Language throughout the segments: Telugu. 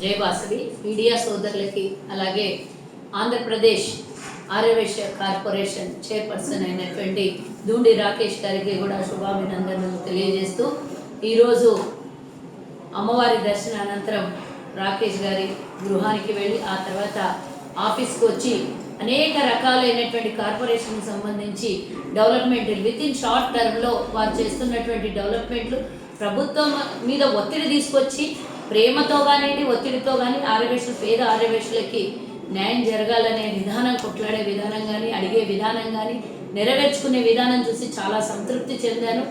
జై మీడియా సోదరులకి అలాగే ఆంధ్రప్రదేశ్ ఆర్యవేశ్య కార్పొరేషన్ చైర్పర్సన్ అయినటువంటి దూండి రాకేష్ గారికి కూడా శుభాభినందనలు తెలియజేస్తూ ఈరోజు అమ్మవారి దర్శన అనంతరం రాకేష్ గారి గృహానికి వెళ్ళి ఆ తర్వాత ఆఫీస్కి వచ్చి అనేక రకాలైనటువంటి కార్పొరేషన్కి సంబంధించి డెవలప్మెంట్ విత్ ఇన్ షార్ట్ టర్మ్లో వారు చేస్తున్నటువంటి డెవలప్మెంట్లు ప్రభుత్వం మీద ఒత్తిడి తీసుకొచ్చి ప్రేమతో కానివ్వండి ఒత్తిడితో కానీ ఆర్యవేషులు పేద ఆరవేశులకి న్యాయం జరగాలనే విధానం కొట్లాడే విధానం కానీ అడిగే విధానం కానీ నెరవేర్చుకునే విధానం చూసి చాలా సంతృప్తి చెందాను.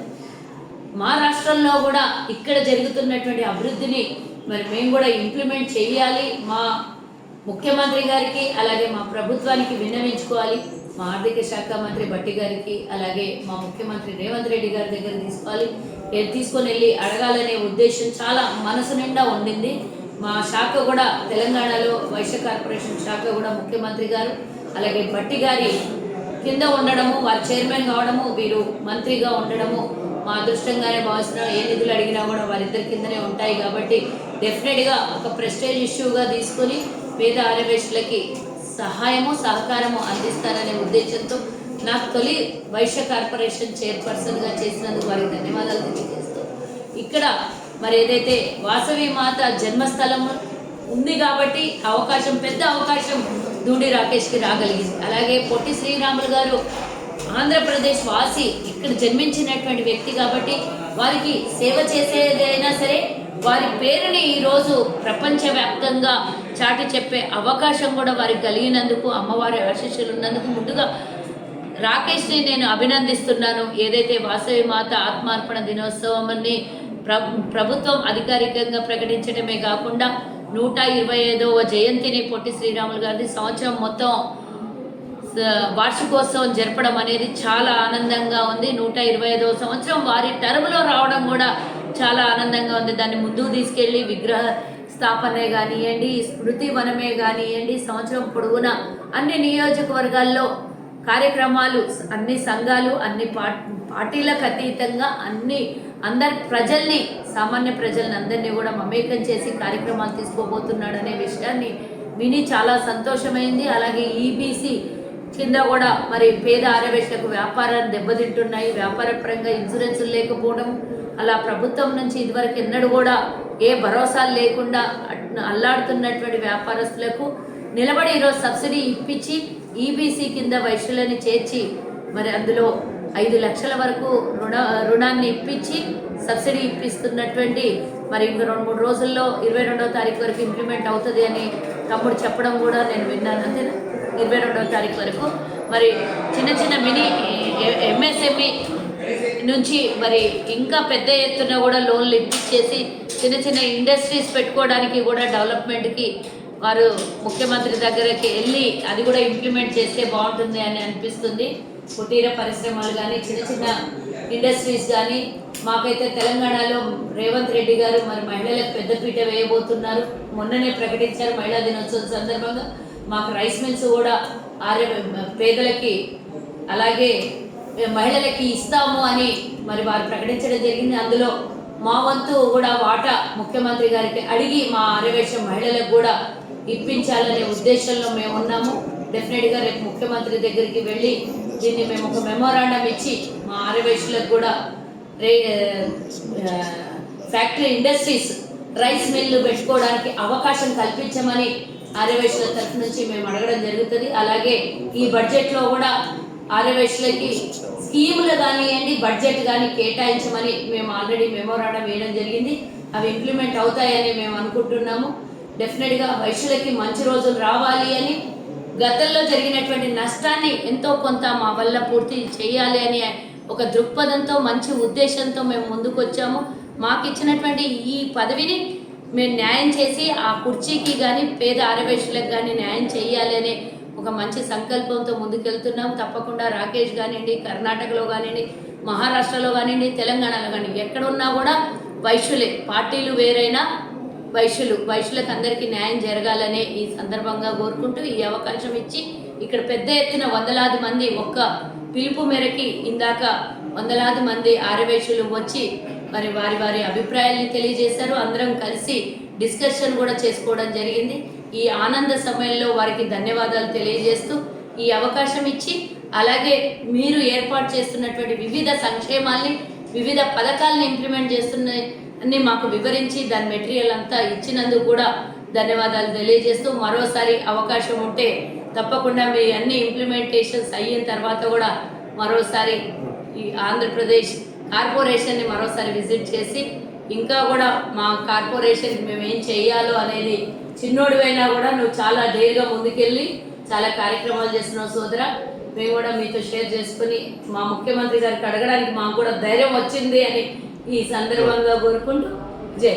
మా రాష్ట్రంలో కూడా ఇక్కడ జరుగుతున్నటువంటి అభివృద్ధిని మరి మేము కూడా ఇంప్లిమెంట్ చేయాలి. మా ముఖ్యమంత్రి గారికి అలాగే మా ప్రభుత్వానికి విన్నవించుకోవాలి. మా ఆర్థిక శాఖ మంత్రి భట్టి గారికి అలాగే మా ముఖ్యమంత్రి రేవంత్ రెడ్డి గారి దగ్గర తీసుకోవాలి. తీసుకొని వెళ్ళి అడగాలనే ఉద్దేశం చాలా మనసు నిండా ఉండింది. మా శాఖ కూడా తెలంగాణలో వైశ్య కార్పొరేషన్ శాఖ కూడా ముఖ్యమంత్రి గారు అలాగే భట్టి గారి కింద ఉండడము వారు చైర్మన్ కావడము వీరు మంత్రిగా ఉండడము మా అదృష్టంగానే భావిస్తున్నాం ఏ నిధులు అడిగినా కూడా వారిద్దరి కిందనే ఉంటాయి కాబట్టి డెఫినెట్గా ఒక ప్రెస్టేజ్ ఇష్యూగా తీసుకొని మిగతా ఆర్యవేశులకి సహాయము సహకారము అందిస్తారనే ఉద్దేశంతో నాకు తొలి వైశ్య కార్పొరేషన్ చైర్పర్సన్గా చేసినందుకు వారికి ధన్యవాదాలు తెలియజేస్తూ ఇక్కడ మరి ఏదైతే వాసవి మాత జన్మస్థలం ఉంది కాబట్టి అవకాశం పెద్ద అవకాశం దూడి రాకేష్కి రాగలిగింది. అలాగే పొట్టి శ్రీరాములు గారు ఆంధ్రప్రదేశ్ వాసి ఇక్కడ జన్మించినటువంటి వ్యక్తి కాబట్టి వారికి సేవ చేసేదైనా సరే వారి పేరుని ఈరోజు ప్రపంచవ్యాప్తంగా చాటి చెప్పే అవకాశం కూడా వారికి కలిగినందుకు అమ్మవారి ఆశీస్సులు ఉన్నందుకు ముందుగా రాకేష్ని నేను అభినందిస్తున్నాను. ఏదైతే వాసవి మాత ఆత్మార్పణ దినోత్సవాన్ని ప్రభుత్వం అధికారికంగా ప్రకటించడమే కాకుండా నూట ఇరవై ఐదవ జయంతిని పొట్టి శ్రీరాములు గారిది సంవత్సరం మొత్తం వార్షికోత్సవం జరపడం అనేది చాలా ఆనందంగా ఉంది. నూట ఇరవై ఐదవ సంవత్సరం వారి టర్మ్లో రావడం కూడా చాలా ఆనందంగా ఉంది. దాన్ని ముందుకు తీసుకెళ్ళి విగ్రహ స్థాపనే కానివ్వండి స్మృతి వనమే కానివ్వండి సంవత్సరం పొడవునా అన్ని నియోజకవర్గాల్లో కార్యక్రమాలు అన్ని సంఘాలు అన్ని పా- పార్టీలకు అతీతంగా అన్ని అందరి ప్రజల్ని సామాన్య ప్రజల్ని అందరినీ కూడా మమేకం చేసి కార్యక్రమాలు తీసుకోబోతున్నాడు అనే విషయాన్ని విని చాలా సంతోషమైంది. అలాగే ఈబీసీ కింద కూడా మరి పేద ఆరవేశకు వ్యాపారాలు దెబ్బతింటున్నాయి. వ్యాపారపరంగా ఇన్సూరెన్సులు లేకపోవడం అలా ప్రభుత్వం నుంచి ఇదివరకు ఎన్నడూ కూడా ఏ భరోసాలు లేకుండా అట్- అల్లాడుతున్నటువంటి వ్యాపారస్తులకు నిలబడి ఈరోజు సబ్సిడీ ఇప్పించి ఈబీసీ కింద వైశ్యులని చేర్చి మరి అందులో ఐదు లక్షల వరకు రుణ రుణాన్ని ఇప్పించి సబ్సిడీ ఇప్పిస్తున్నటువంటి మరి ఇంక రెండు మూడు రోజుల్లో ఇరవై రెండవ తారీఖు వరకు ఇంప్లిమెంట్ అవుతుంది అని తమ్ముడు చెప్పడం కూడా నేను విన్నాను అంతేనా? ఇరవై రెండవ తారీఖు వరకు. మరి చిన్న చిన్న మినీ ఎంఎస్ఎంఈ నుంచి మరి ఇంకా పెద్ద ఎత్తున కూడా లోన్లు ఇప్పించేసి చిన్న చిన్న ఇండస్ట్రీస్ పెట్టుకోవడానికి కూడా డెవలప్మెంట్కి వారు ముఖ్యమంత్రి దగ్గరకి వెళ్ళి అది కూడా ఇంప్లిమెంట్ చేస్తే బాగుంటుంది అని అనిపిస్తుంది. కుటీర పరిశ్రమలు కానీ చిన్న చిన్న ఇండస్ట్రీస్ కానీ మాకైతే తెలంగాణలో రేవంత్ రెడ్డి గారు మరి మహిళలకు పెద్దపీట వేయబోతున్నారు. మొన్ననే ప్రకటించారు మహిళా దినోత్సవం సందర్భంగా. మాకు రైస్ మిల్స్ కూడా ఆరే పేదలకి అలాగే మహిళలకి ఇస్తాము అని మరి వారు ప్రకటించడం జరిగింది. అందులో మా వంతు కూడా వాటా ముఖ్యమంత్రి గారికి అడిగి మా ఆరవేశం మహిళలకు కూడా ఇప్పించాలనే ఉద్దేశంలో మేము ఉన్నాము. డెఫినెట్గా రేపు ముఖ్యమంత్రి దగ్గరికి వెళ్ళి దీన్ని మేము ఒక మెమోరాండం ఇచ్చి మా ఆరవేశులకు కూడా రే ఫ్యాక్టరీ ఇండస్ట్రీస్ రైస్ మిల్లు పెట్టుకోవడానికి అవకాశం కల్పించమని ఆర్యవేశుల తరఫు నుంచి మేము అడగడం జరుగుతుంది. అలాగే ఈ బడ్జెట్లో కూడా ఆర్యవేశులకి స్కీములు కానివ్వండి బడ్జెట్ కానీ కేటాయించమని మేము ఆల్రెడీ మెమోరాండం వేయడం జరిగింది. అవి ఇంప్లిమెంట్ అవుతాయని మేము అనుకుంటున్నాము. డెఫినెట్గా వైశ్యులకి మంచి రోజులు రావాలి అని గతంలో జరిగినటువంటి నష్టాన్ని ఎంతో కొంత మా వల్ల పూర్తి చేయాలి అని ఒక దృక్పథంతో మంచి ఉద్దేశంతో మేము ముందుకు వచ్చాము మాకు ఇచ్చినటువంటి ఈ పదవిని మేము న్యాయం చేసి ఆ కుర్చీకి కానీ పేద ఆరవేశులకు కానీ న్యాయం చేయాలి అనే ఒక మంచి సంకల్పంతో ముందుకెళ్తున్నాం. తప్పకుండా రాకేష్ కానివ్వండి కర్ణాటకలో కానివ్వండి మహారాష్ట్రలో కానివ్వండి తెలంగాణలో కానివ్వండి ఎక్కడున్నా కూడా వైశ్యులే. పార్టీలు వేరైనా వైశ్యులు వైశ్యులకు అందరికీ న్యాయం జరగాలనే ఈ సందర్భంగా కోరుకుంటూ ఈ అవకాశం ఇచ్చి ఇక్కడ పెద్ద ఎత్తున వందలాది మంది ఒక్క పిలుపు మేరకి ఇందాక వందలాది మంది ఆరవేశులు వచ్చి మరి వారి వారి అభిప్రాయాల్ని తెలియజేశారు. అందరం కలిసి డిస్కషన్ కూడా చేసుకోవడం జరిగింది. ఈ ఆనంద సమయంలో వారికి ధన్యవాదాలు తెలియజేస్తూ ఈ అవకాశం ఇచ్చి అలాగే మీరు ఏర్పాటు చేస్తున్నటువంటి వివిధ సంక్షేమాల్ని వివిధ పథకాలను ఇంప్లిమెంట్ చేస్తున్న అన్ని మాకు వివరించి దాని మెటీరియల్ అంతా ఇచ్చినందుకు కూడా ధన్యవాదాలు తెలియజేస్తూ మరోసారి అవకాశం ఉంటే తప్పకుండా మీ అన్ని ఇంప్లిమెంటేషన్స్ అయిన తర్వాత కూడా మరోసారి ఈ ఆంధ్రప్రదేశ్ కార్పొరేషన్ని మరోసారి విజిట్ చేసి ఇంకా కూడా మా కార్పొరేషన్ మేము ఏం చెయ్యాలో అనేది చిన్నోడివైనా కూడా నువ్వు చాలా ధైర్యంగా ముందుకెళ్ళి చాలా కార్యక్రమాలు చేస్తున్నావు సోదర. మేము కూడా మీతో షేర్ చేసుకుని మా ముఖ్యమంత్రి గారికి అడగడానికి మాకు కూడా ధైర్యం వచ్చింది అని ఈ సందర్భంగా కోరుకుంటూ జై